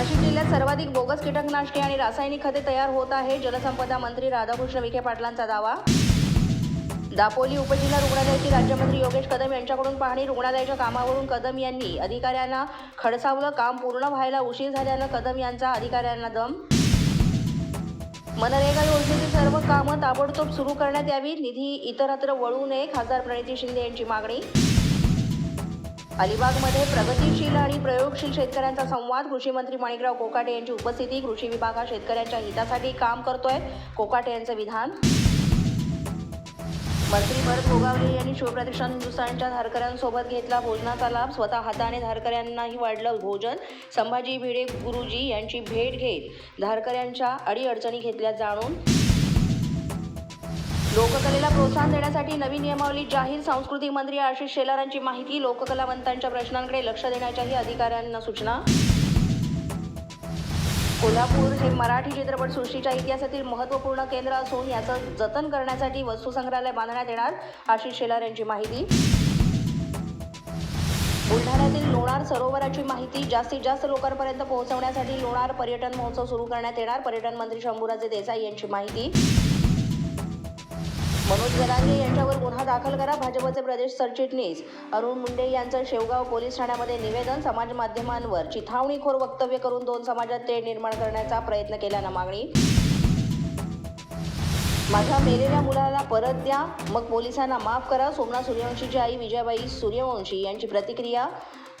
सर्वाधिक बोगस कीटकनाशके आणि रासायनिक खते तयार होत आहे. जलसंपदा मंत्री राधाकृष्ण विखे पाटलांचा दावा. दापोली उपजिल्हा रुग्णालयाची राज्यमंत्री योगेश कदम यांच्याकडून पाहणी. रुग्णालयाच्या कामावरून कदम यांनी अधिकाऱ्यांना खडसावलं. काम पूर्ण व्हायला उशीर झाल्यानं कदम यांचा अधिकाऱ्यांना दम. मनरेगा योजनेची सर्व कामं ताबडतोब सुरू करण्यात यावी निधी इतरत्र वळू नये खासदार प्रणिती शिंदे यांची मागणी. अलिबागमध्ये प्रगतीशील आणि प्रयोगशील शेतकऱ्यांचा संवाद. कृषी मंत्री माणिकराव कोकाटे यांची उपस्थिती. कृषी विभाग हा शेतकऱ्यांच्या हितासाठी काम करतोय कोकाटे यांचं विधान. मंत्री भरत गोगावले यांनी शिवप्रतिष्ठान हिंदुस्थानच्या धारकऱ्यांसोबत घेतला भोजनाचा लाभ. स्वतः हाताने धारकऱ्यांनाही वाढलं भोजन. संभाजी भिडे गुरुजी यांची भेट घेत धारकऱ्यांच्या अडीअडचणी घेतल्या जाणून लोककलेला प्रोत्साहन देण्यासाठी नवी नियमावली जाहीर सांस्कृतिक मंत्री आशिष शेलारांची माहिती लोककलावंतांच्या प्रश्नांकडे लक्ष देण्याच्याही अधिकाऱ्यांना सूचना. कोल्हापूर हे मराठी चित्रपटसृष्टीच्या इतिहासातील महत्त्वपूर्ण केंद्र असून याचं जतन करण्यासाठी वस्तुसंग्रहालय बांधण्यात येणार आशिष शेलार यांची माहिती. बुलढाण्यातील लोणार सरोवराची माहिती जास्तीत जास्त लोकांपर्यंत पोहोचवण्यासाठी लोणार पर्यटन महोत्सव सुरू करण्यात येणार पर्यटन मंत्री शंभूराजे देसाई यांची माहिती. मनोज जरांगे यांच्यावर गुन्हा दाखल करा. भाजपचे प्रदेश सरचिटणीस अरुण मुंडे यांचं शेवगाव पोलीस ठाण्यामध्ये निवेदन समाज माध्यमांवर चिथावणीखोर वक्तव्य करून दोन समाजात तेढ निर्माण करण्याचा प्रयत्न केल्यानं मागणी माझ्या मेलेल्या मुलाला परत द्या. मग पोलिसांना माफ करा. सोमनाथ सूर्यवंशीची आई विजयाबाई सूर्यवंशी यांची प्रतिक्रिया.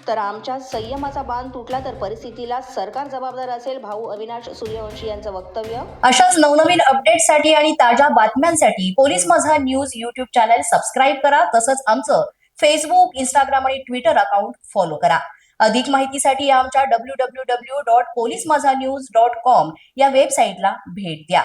तर आमच्या संयमाचा बांध तुटला तर परिस्थितीला सरकार जबाबदार असेल भाऊ अविनाश सूर्यवंशी यांचं वक्तव्य. अशाच नवनवीन अपडेटसाठी आणि ताज्या बातम्यांसाठी पोलीस माझा न्यूज युट्यूब चॅनल सबस्क्राईब करा. तसंच आमचं फेसबुक इंस्टाग्राम आणि ट्विटर अकाउंट फॉलो करा. अधिक माहितीसाठी आमच्या W W W dot police Majha news dot com या वेबसाईटला भेट द्या.